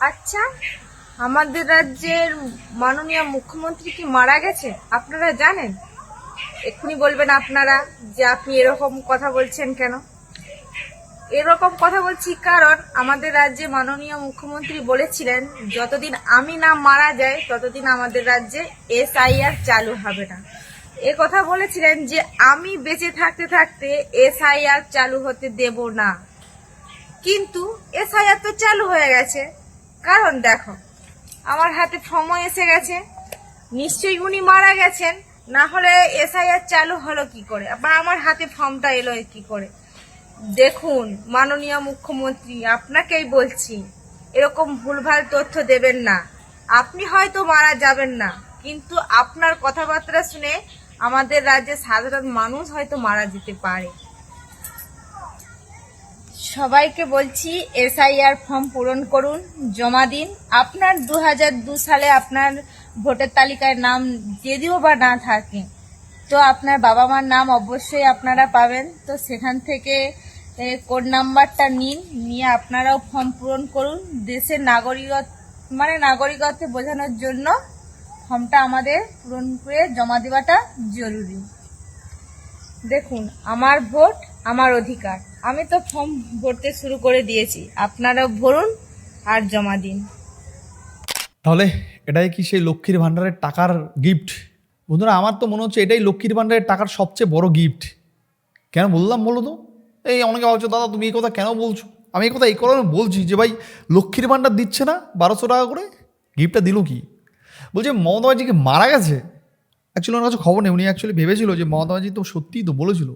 আচ্ছা আমাদের রাজ্যের মাননীয় মুখ্যমন্ত্রী কি মারা গেছে? আপনারা জানেন? এক্ষুনি বলবেন আপনারা যে আপনি এরকম কথা বলছেন কেন? এরকম কথা বলছি কারণ আমাদের রাজ্যে মাননীয় মুখ্যমন্ত্রী বলেছিলেন, যতদিন আমি না মারা যাই, ততদিন আমাদের রাজ্যে এসআইআর চালু হবে না। এ কথা বলেছিলেন যে আমি বেঁচে থাকতে থাকতে এসআইআর চালু হতে দেব না। কিন্তু এসআইআর তো চালু হয়ে গেছে। কারণ দেখো, আমার হাতে ফর্মও এসে গেছে। নিশ্চয়ই উনি মারা গেছেন, না হলে এসআইআর চালু হলো কি করে? আবার আমার হাতে ফর্মটা এলো কি করে? দেখুন, মাননীয় মুখ্যমন্ত্রী, আপনাকেই বলছি, এরকম ভুলভাল তথ্য দেবেন না। আপনি হয়তো মারা যাবেন না, কিন্তু আপনার কথাবার্তা শুনে আমাদের রাজ্যের সাধারণ মানুষ হয়তো মারা যেতে পারে। সবাইকে বলছি এসআইআর ফর্ম পূরণ করুন, জমা দিন। আপনার দু দু সালে আপনার ভোটার তালিকায় নাম যদিও বা না থাকে, তো আপনার বাবা মার নাম অবশ্যই আপনারা পাবেন। তো সেখান থেকে কোড নাম্বারটা নিন, নিয়ে আপনারাও ফর্ম পূরণ করুন। দেশের নাগরিকত মানে নাগরিকত্ব বোঝানোর জন্য ফর্মটা আমাদের পূরণ করে জমা দেওয়াটা জরুরি। দেখুন, আমার ভোট আমার অধিকার। আমি তো ফর্ম ভরতে শুরু করে দিয়েছি। আপনারা ভরুন আর জমা দিন। তাহলে এটাই কি সেই লক্ষ্মীর ভাণ্ডারের টাকার গিফট বন্ধুরা, আমার তো মনে হচ্ছে এটাই লক্ষ্মীর ভাণ্ডারের টাকার সবচেয়ে বড় গিফট কেন বললাম বলো তো? এই অনেকে ভাবছ, দাদা, তুমি এই কথা কেন বলছো? আমি এই কথা এই কারণে বলছি যে ভাই, লক্ষ্মীর ভাণ্ডার দিচ্ছে না বারোশো টাকা করে? গিফটটা দিল কি? বলছে, মমতা ব্যানার্জি কি মারা গেছে? অ্যাকচুয়ালি ওনার কাছে খবর নেই। উনি অ্যাকচুয়ালি ভেবেছিল যে মমতা ব্যানার্জি তো সত্যিই তো বলেছিল।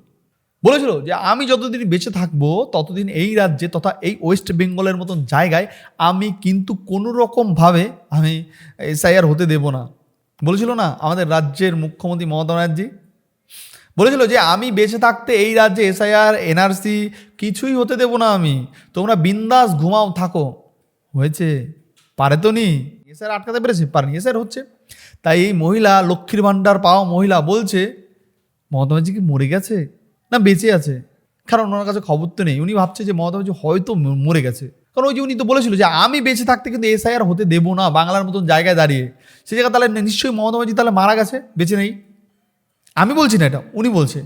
বলেছিল যে আমি যতদিন বেঁচে থাকব, ততদিন এই রাজ্যে তথা এই ওয়েস্ট বেঙ্গলের মতন জায়গায় আমি কিন্তু কোনো রকমভাবে আমি এসআইআর হতে দেব না। বলেছিল না, আমাদের রাজ্যের মুখ্যমন্ত্রী মমতা ব্যানার্জি? বলেছিল যে আমি বেঁচে থাকতে এই রাজ্যে এসআইআর, এনআরসি কিছুই হতে দেব না আমি। তোমরা বিন্দাস ঘুমাও, থাকো। হয়েছে? পারে তো নি? এসআর আটকাতে পেরেছে? পারেনি এসআর হচ্ছে। তাই এই মহিলা, লক্ষ্মীর ভাণ্ডার পাওয়া মহিলা বলছে, মমতা ব্যানার্জি কি মরে গেছে? না, বেঁচে আছে। কারণ ওনার কাছে খবর তো নেই। উনি ভাবছে যে মমতা ব্যানার্জি হয়তো মরে গেছে। কারণ ওই যে উনি তো বলেছিল যে, আমি বেঁচে থাকতে কিন্তু এসআইআর হতে দেবো না, বাংলার মতন জায়গায় দাঁড়িয়ে। সে জায়গায় তাহলে নিশ্চয়ই মমতা ব্যানার্জি তাহলে মারা গেছে, বেঁচে নেই। আমি বলছি না এটা, উনি বলছে।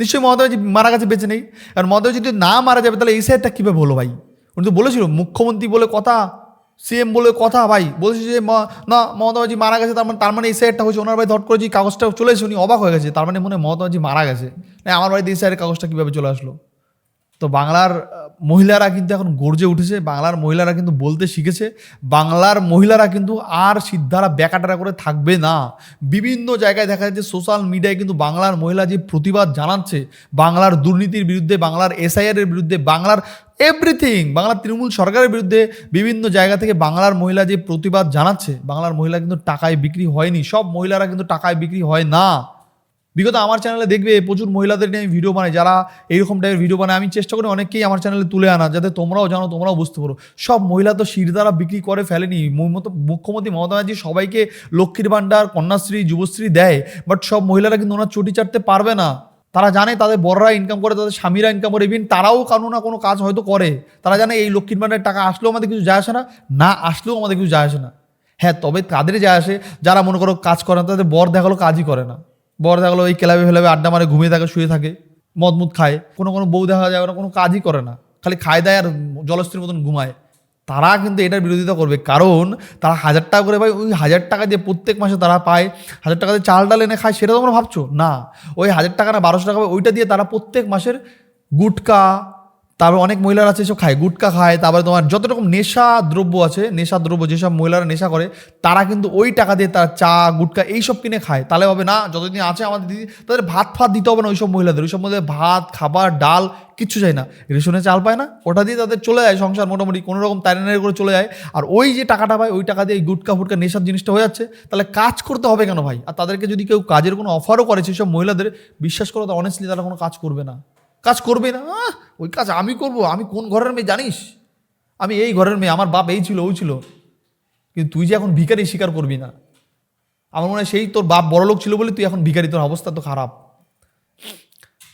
নিশ্চয়ই মমতা ব্যানার্জি মারা গেছে, বেঁচে নেই। আর মমতা যদি না মারা যাবে, তাহলে সাইডটা কীভাবে হলো ভাই? উনি তো বলেছিল, মুখ্যমন্ত্রী বলে কথা সিএম বলে কথা, ভাই। বলছে যে না, মমতা ব্যানার্জি মারা গেছে, তার মানে তার মানে এই সাইডটা হয়েছে। ওনার ভাই ধট করে যে কাগজটা চলে এসে উনি অবাক হয়ে গেছে। তার মানে মনে হয় মমতা ব্যানার্জি মারা গেছে। না আমার বাড়িতে এই সাইডের কাগজটা কীভাবে চলে আসলো? তো বাংলার মহিলারা কিন্তু এখন গর্জে উঠেছে। বাংলার মহিলারা কিন্তু বলতে শিখেছে। বাংলার মহিলারা কিন্তু আর সিদ্ধারা ব্যাকাটারা করে থাকবে না। বিভিন্ন জায়গায় দেখা যাচ্ছে সোশ্যাল মিডিয়ায় কিন্তু বাংলার মহিলা যে প্রতিবাদ জানাচ্ছে, বাংলার দুর্নীতির বিরুদ্ধে, বাংলার এসআইআর এর বিরুদ্ধে, বাংলার এভরিথিং। বাংলার তৃণমূল সরকারের বিরুদ্ধে বিভিন্ন জায়গা থেকে বাংলার মহিলা যে প্রতিবাদ জানাচ্ছে, বাংলার মহিলা কিন্তু টাকায় বিক্রি হয়নি। সব মহিলারা কিন্তু টাকায় বিক্রি হয় না। বিগত আমার চ্যানেলে দেখবে, প্রচুর মহিলাদের নিয়ে আমি ভিডিও বানাই। যারা এইরকম টাইপের ভিডিও বানায়, আমি চেষ্টা করি অনেককেই আমার চ্যানেলে তুলে আনা, যাতে তোমরাও জানো, তোমরাও বুঝতে পারো। সব মহিলা তো শিরদারা বিক্রি করে ফেলেনি। মুখ্যমন্ত্রী মমতা ব্যানার্জি সবাইকে লক্ষ্মীর ভাণ্ডার, কন্যাশ্রী, যুবশ্রী দেয় বাট সব মহিলারা কিন্তু ওনার চটি চাটতে পারবে না। তারা জানে তাদের বড়রা ইনকাম করে, তাদের স্বামীরা ইনকাম করে ইভিন তারাও কোনো না কোনো কাজ হয়তো করে। তারা জানে এই লক্ষ্মীর ভাণ্ডারের টাকা আসলেও আমাদের কিছু যায় আসে না না আসলেও আমাদের কিছু যায় আসে না। হ্যাঁ তবে তাদের যায় আসে, যারা মনে করো কাজ করে না, তাদের বর দেখাল কাজই করে না। বর দেখাল ওই ক্লাবে ফেলাবে আড্ডা মারে, ঘুমিয়ে থাকে, শুয়ে থাকে মদমুদ খায়। কোনো কোনো বউ দেখা যায়, ওরা কোনো কাজই করে না। খালি খায় দেয় আর জলস্ত্রীর মতন ঘুমায়। তারা কিন্তু এটার বিরোধিতা করবে। কারণ তারা হাজার টাকা করে ভাই, ওই হাজার টাকা দিয়ে প্রত্যেক মাসে তারা পায়, হাজার টাকা দিয়ে চাল, ডাল এনে খায়, সেটা তোমরা ভাবছ? না। ওই হাজার টাকা না বারোশো টাকা, ওইটা দিয়ে তারা প্রত্যেক মাসের গুটকা তারপর অনেক মহিলারা আছে, এসব খায়, গুটকা খায়, তারপরে তোমার যত রকম নেশা দ্রব্য আছে, নেশা দ্রব্য যেসব মহিলারা নেশা করে, তারা কিন্তু ওই টাকা দিয়ে তারা চা, গুটকা এইসব কিনে খায়। তাহলে হবে না, যতদিন আছে আমাদের দিদি, তাদের ভাত ফাত দিতে হবে না ওইসব মহিলাদের। ওইসব মধ্যে ভাত, খাবার, ডাল কিচ্ছু চাই না। রেশনে চাল পায় না। ওটা দিয়ে তাদের চলে যায় সংসার মোটামুটি, কোনো রকম তাইনারি করে চলে যায়। আর ওই যে টাকাটা পায়, ওই টাকা দিয়ে এই গুটকা, ফুটকা নেশার জিনিসটা হয়ে যাচ্ছে। তাহলে কাজ করতে হবে কেন ভাই? আর তাদেরকে যদি কেউ কাজের কোনো অফারও করে, সেসব মহিলাদের, বিশ্বাস করো তো অনেস্টলি তারা কোনো কাজ করবে না। কাজ করবে না? ওই কাজ আমি করব, আমি কোন ঘরের মেয়ে জানিস? আমি এই ঘরের মেয়ে, আমার বাপ এই ছিল, ওই ছিল। কিন্তু তুই যে এখন ভিকারি স্বীকার করবি না? আমার মনে হয় সেই তোর বাপ বড় লোক ছিল বলে তুই এখন ভিকারি তোর অবস্থা তো খারাপ।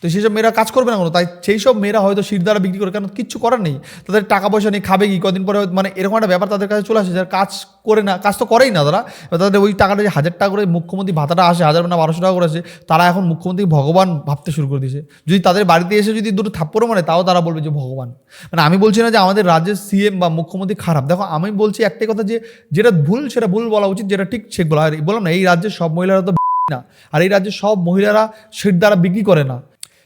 তো সেই সব মেয়েরা কাজ করবে না কোনো। তাই সেই সব মেয়েরা হয়তো শির দ্বারা বিক্রি করে কেন কিচ্ছু করার নেই। তাদের টাকা পয়সা নেই খাবে কি? কদিন পরে মানে এরকম একটা ব্যাপার তাদের কাছে চলে আসে, যারা কাজ করে না, কাজ তো করেই না তারা। তাদের ওই টাকাটা যে হাজার টাকা করে মুখ্যমন্ত্রী ভাতাটা আসে, হাজার না বারোশো টাকা করে আসে, তারা এখন মুখ্যমন্ত্রী ভগবান ভাবতে শুরু করে দিয়েছে। যদি তাদের বাড়িতে এসে যদি দুটো থাপ্পড়ও মানে তাও তারা বলবে যে ভগবান। মানে আমি বলছি না যে আমাদের রাজ্যের সিএম বা মুখ্যমন্ত্রী খারাপ। দেখো, আমি বলছি একটাই কথা যে, যেটা ভুল সেটা ভুল বলা উচিত, যেটা ঠিক সে বলা। আর বললাম না, এই রাজ্যের সব মহিলারা তো না। আর এই রাজ্যের সব মহিলারা সেট দ্বারা বিক্রি করে না।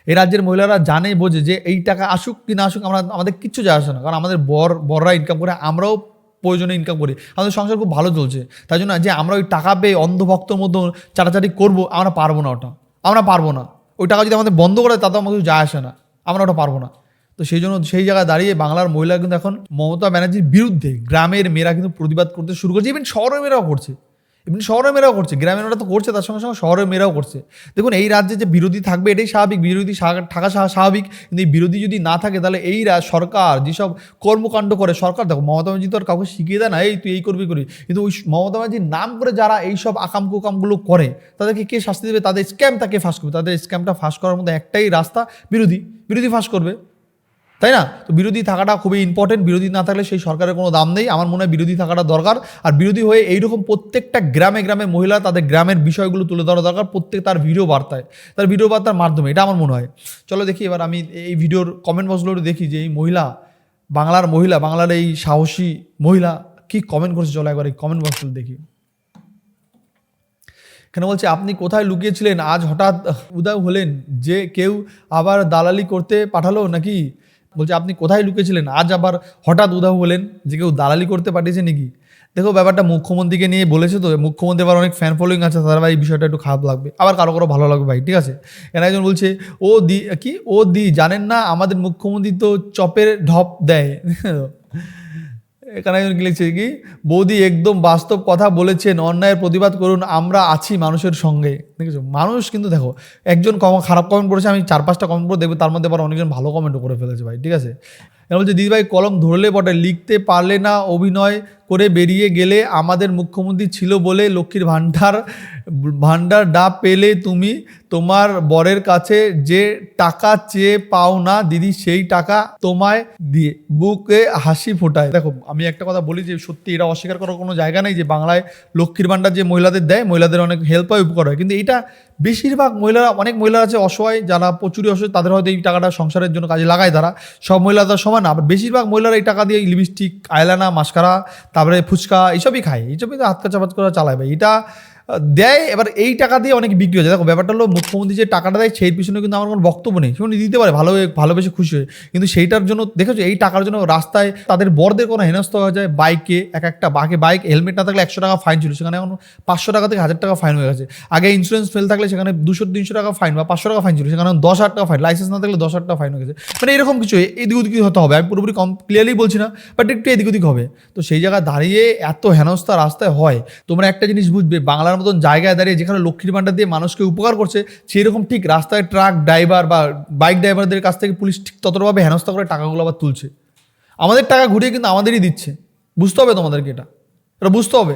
এই রাজ্যের মহিলারা জানে বোঝে যে এই টাকা আসুক কি না আসুক, আমরা আমাদের কিচ্ছু যায় আসে না। কারণ আমাদের বর বররা ইনকাম করে, আমরাও প্রয়োজনে ইনকাম করি। আমাদের সংসার খুব ভালো চলছে। তাই জন্য যে আমরা ওই টাকা পেয়ে অন্ধভক্তর মতো চাটাচাটি করব, আমরা পারব না ওটা। আমরা পারব না। ওই টাকা যদি আমাদের বন্ধ করে তাতে আমাদের যায় আসে না। আমরা ওটা পারব না। তো সেই জন্য সেই জায়গায় দাঁড়িয়ে বাংলার মহিলা কিন্তু এখন মমতা ব্যানার্জির বিরুদ্ধে গ্রামের মেয়েরা কিন্তু প্রতিবাদ করতে শুরু করছে। ইভেন শহরের মেয়েরাও করছে। এমনি শহরের মেয়েরাও করছে, গ্রামের মেয়েরা তো করছে, তার সঙ্গে সঙ্গে শহরের মেয়েরাও করছে। দেখুন, এই রাজ্যে যে বিরোধী থাকবে, এটাই স্বাভাবিক, বিরোধী থাকা স্বাভাবিক, কিন্তু এই বিরোধী যদি না থাকে, তাহলে এই সরকার যেসব কর্মকাণ্ড করে, সরকার দেখো, মমতা ব্যানার্জি তো আর কাউকে শিখিয়ে দেয় না, এই, তুই এই করবি করি কিন্তু ওই মমতা ব্যানার্জির নাম করে যারা এইসব আকাম কুকামগুলো করে, তাদেরকে কে শাস্তি দেবে? তাদের স্ক্যাম তাকে ফাঁস করবে? তাদের স্ক্যামটা ফাঁস করার মধ্যে একটাই রাস্তা বিরোধী বিরোধী ফাঁস করবে। তাই না? তো বিরোধী থাকাটা খুবই ইম্পর্টেন্ট বিরোধী না থাকলে সেই সরকারের কোনো দাম নেই। আমার মনে হয় বিরোধী থাকাটা দরকার। আর বিরোধী হয়ে এইরকম প্রত্যেকটা গ্রামে গ্রামে মহিলা তাদের গ্রামের বিষয়গুলো তুলে ধরা দরকার। প্রত্যেক তার ভিডিও বার্তায়। তার ভিডিও বার্তার মাধ্যমে। এটা আমার মনে হয়। চলো দেখি, এবার আমি এই ভিডিওর কমেন্ট বক্সগুলো দেখি যে এই মহিলা, বাংলার মহিলা, বাংলার এই সাহসী মহিলা কি কমেন্ট করছে? চলো একবার এই কমেন্ট বক্সগুলো দেখি। কেন বলছে, আপনি কোথায় লুকিয়েছিলেন? আজ হঠাৎ উদয় হলেন যে কেউ আবার দালালি করতে পাঠালো নাকি? বলছে, আপনি কোথায় লুকেছিলেন আজ আবার হঠাৎ উধাও হলেন যে কেউ দালালি করতে পাঠিয়েছে নাকি? দেখো, ব্যাপারটা মুখ্যমন্ত্রীকে নিয়ে বলেছে তো, মুখ্যমন্ত্রী আবার অনেক ফ্যান ফলোয়িং আছে, তারা ভাই এই বিষয়টা একটু খারাপ লাগবে। আবার কারও কারও ভালো লাগবে ভাই, ঠিক আছে? এর একজন বলছে, ও দি, কি? ও দি, জানেন না, আমাদের মুখ্যমন্ত্রী তো চপের ঢপ দেয়। এখানে একজন লিখছে কি, বৌদি একদম বাস্তব কথা বলেছেন, অন্যায়ের প্রতিবাদ করুন, আমরা আছি মানুষের সঙ্গে। দেখেছ? মানুষ কিন্তু দেখো, একজন কম- খারাপ কমেন্ট করেছে, আমি চার পাঁচটা কমেন্ট করে দেখব, তার মধ্যে আবার অনেকজন ভালো কমেন্টও করে ফেলেছে ভাই, ঠিক আছে? বলছে, দিদিভাই, কলম ধরলে বটে, লিখতে পারলে না অভিনয় করে বেরিয়ে গেলে আমাদের মুখ্যমন্ত্রী ছিল বলে লক্ষ্মীর ভাণ্ডার ভাণ্ডার ডাব পেলে তুমি তোমার বরের কাছে যে টাকা চেয়ে পাও না, দিদি সেই টাকা তোমায় দিয়ে বুকে হাসি ফোটায়। দেখো, আমি একটা কথা বলি যে সত্যি এটা অস্বীকার করার কোনো জায়গা নেই যে বাংলায় লক্ষ্মীর ভাণ্ডার যে মহিলাদের দেয়, মহিলাদের অনেক হেল্প হয়, উপকার হয়। কিন্তু এটা বেশিরভাগ মহিলারা, অনেক মহিলারা আছে অসহায়, যারা প্রচুরই অসহায়, তাদের হয়তো এই টাকাটা সংসারের জন্য কাজে লাগায় তারা। সব মহিলা তো সমান না আবার বেশিরভাগ মহিলারা এই টাকা দিয়ে লিপস্টিক আয়লানা মাস্কারা তারপরে ফুচকা, এইসবই খায়। এইসবই তো হাত কাচাপাত করে চালায় ভাই। এটা দেয়, এবার এই টাকা দিয়ে অনেক বিক্রি হয়ে দেখো, ব্যাপারটা হলো মুখ্যমন্ত্রী যে টাকাটা দেয়, সেই পিছনে কিন্তু আমার কোনো বক্তব্য নেই। সে উনি দিতে পারে, ভালো ভালোবেসে খুশি হয়ে। কিন্তু সেইটার জন্য, দেখেছ, এই টাকার জন্য রাস্তায় তাদের বরদের কোনো হেনস্থ হয়ে যায়। বাইকে, এক একটা, বাকে বাইক, হেলমেট না থাকলে একশো টাকা ফাইন ছিল। সেখানে এখন পাঁচশো টাকা থেকে হাজার টাকা ফাইন হয়ে গেছে। আগে ইন্স্যুরেন্স ফেল থাকলে সেখানে দুশো, তিনশো টাকা ফাইন বা পাঁচশো টাকা ফাইন ছিল। সেখানে দশ হাজার টাকা ফাইন লাইসেন্স না থাকলে দশ হাজার টাকা ফাইন হয়ে গেছে। মানে এরকম কিছু, এদিক ওদিক হতে হবে। আমি পুরোপুরি কম ক্লিয়ারলি বলছি না বাট একটু এদিক ওদিক হবে। তো সেই জায়গায় দাঁড়িয়ে এত হেনস্থা রাস্তায় হয়, তোমরা একটা জিনিস বুঝবে, বাংলার মতন জায়গায় দাঁড়িয়ে যেখানে লক্ষ্মীর ভাণ্ডার দিয়ে মানুষকে উপকার করছে সেই রকম ঠিক রাস্তায় ট্রাক, ড্রাইভার বা বাইক ড্রাইভারদের কাছ থেকে পুলিশ ঠিক ততটাভাবে হেনস্থা করে টাকাগুলো আবার তুলছে। আমাদের টাকা ঘুরিয়ে কিন্তু আমাদেরই দিচ্ছে। বুঝতে হবে তোমাদেরকে এটা। এটা বুঝতে হবে।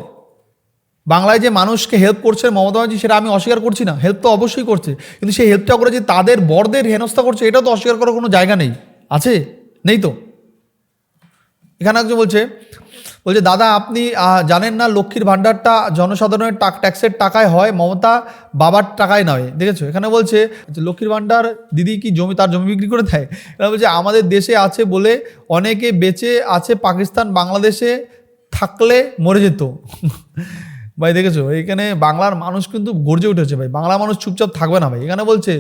বাংলায় যে মানুষকে হেল্প করছে মমতা ব্যানার্জি, সেটা আমি অস্বীকার করছি না। হেল্প তো অবশ্যই করছে। কিন্তু সেই হেল্পটা করে যে তাদের বরদের হেনস্থা করছে, এটা তো অস্বীকার করার কোনো জায়গা নেই। আছে? নেই তো? এখানে একজন বলছে বলছে, দাদা, আপনি জানেন না লক্ষ্মীর ভাণ্ডারটা জনসাধারণের টাক, ট্যাক্সের টাকায় হয়, মমতা বাবার টাকায় নয়। দেখেছ? এখানে বলছে লক্ষ্মীর ভাণ্ডার দিদি কি জমি, তার জমি বিক্রি করে দেয়? এরা বলছে, আমাদের দেশে আছে বলে অনেকে বেঁচে আছে, পাকিস্তান, বাংলাদেশে থাকলে মরে যেত। ভাই দেখেছ? এখানে বাংলার মানুষ কিন্তু গর্জে উঠেছে ভাই। বাংলা মানুষ চুপচাপ থাকবে না ভাই। এখানে বলছে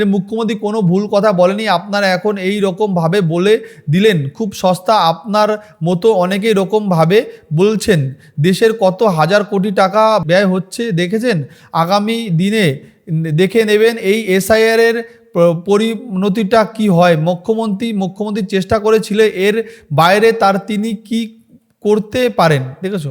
যে মুখ্যমন্ত্রী কোনো ভুল কথা বলেনি, আপনারা এখন এই রকম ভাবে বলে দিলেন। খুব সস্তা আপনার মতো অনেকেই রকম ভাবে বলছেন। দেশের কত হাজার কোটি টাকা ব্যয় হচ্ছে, দেখেছেন? আগামী দিনে দেখে নেবেন এই এসআইআর এর পরিণতিটা কি হয়? মুখ্যমন্ত্রী মুখ্যমন্ত্রী চেষ্টা করেছিল, এর বাইরে তার তিনি কি করতে পারেন? দেখেছ?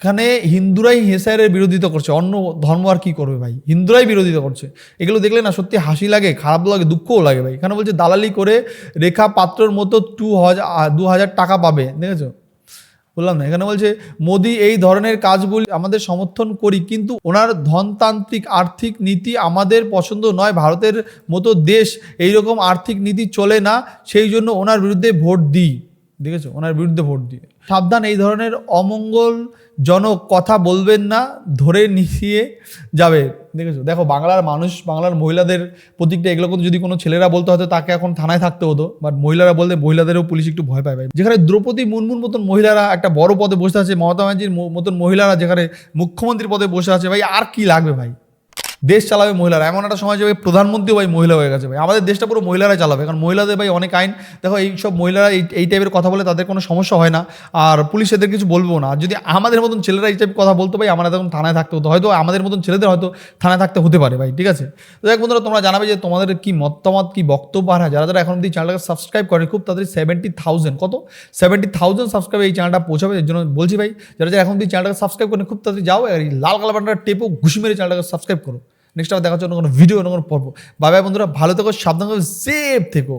এখানে হিন্দুরাই হেসারের বিরোধিতা করছে, অন্য ধর্ম আর কি করবে ভাই? হিন্দুরাই বিরোধিতা করছে। এগুলো দেখলে না সত্যি হাসি লাগে, খারাপ লাগে, দুঃখও লাগে ভাই। এখানে বলছে, দালালি করে রেখা পাত্রর মতো টু হাজার দু হাজার টাকা পাবে, দেখেছ? বললাম না, এখানে বলছে, মোদি এই ধরনের কাজগুলি আমাদের সমর্থন করি, কিন্তু ওনার ধনতান্ত্রিক আর্থিক নীতি আমাদের পছন্দ নয়, ভারতের মতো দেশ এই রকম আর্থিক নীতি চলে না, সেই জন্য ওনার বিরুদ্ধে ভোট দিই। দেখেছ? ওনার বিরুদ্ধে ভোট দিয়ে। সাবধান, এই ধরনের অমঙ্গলজনক কথা বলবেন না, ধরে নিয়ে যাবে। দেখেছ? দেখো, বাংলার মানুষ, বাংলার মহিলাদের প্রতিটা এগুলো কিন্তু যদি কোনো ছেলেরা বলতে হতো, তাকে এখন থানায় থাকতে হতো। বাট মহিলারা বলতে মহিলাদেরও পুলিশ একটু ভয় পায় যেখানে দ্রৌপদী মুর্মুর মতন মহিলারা একটা বড় পদে বসে আছে, মমতা ব্যানার্জির মতন মহিলারা যেখানে মুখ্যমন্ত্রীর পদে বসে আছে, ভাই, আর কি লাগবে ভাই? দেশ চালাবে মহিলারা। এমন একটা সময় যাবে প্রধানমন্ত্রীও ভাই মহিলা হয়ে গেছে ভাই। আমাদের দেশটা পুরো মহিলারা চালাবে। কারণ মহিলাদের ভাই অনেক আইন দেখো এই সব মহিলারা এই এই টাইপের কথা বলে তাদের কোনো সমস্যা হয় না। আর পুলিশ এদের কিছু বলব না। যদি আমাদের মতন ছেলেরা এই টাইপ কথা বলতো ভাই আমরা তখন থানায় থাকতে হতো। হয়তো আমাদের মতন ছেলেদের হয়তো থানায় থাকতে হতে পারে ভাই ঠিক আছে? তো দেখ বন্ধুরা তোমরা জানাবে যে তোমাদের কি মতামত কি বক্তব্য? আর হ্যাঁ, যারা যারা এখন অব্দি চ্যানেলটাকে সাবস্ক্রাইব করে খুব তাদের সেভেন্টি থাউজেন্ড কত? সেভেন্টি থাউজেন্ড সাবস্ক্রাইব এই চ্যানেলটা পৌঁছাবে এর জন্য বলছি ভাই যারা যারা এখন অব্দি চ্যানেলটাকে সাবস্ক্রাইব করে খুব তাড়াতাড়ি যাও আর এই লাল কালা বাটনটা টেপো ঘুষি মেরে চ্যানেলটাকে সাবস্ক্রাইব করো। নেক্সট আবার দেখার জন্য অন্য কোনো ভিডিও অন্য কোনো পর্ব। বাই বাই বন্ধুরা, ভালো থেকো, সাবধান থেকো সেফ থেকো।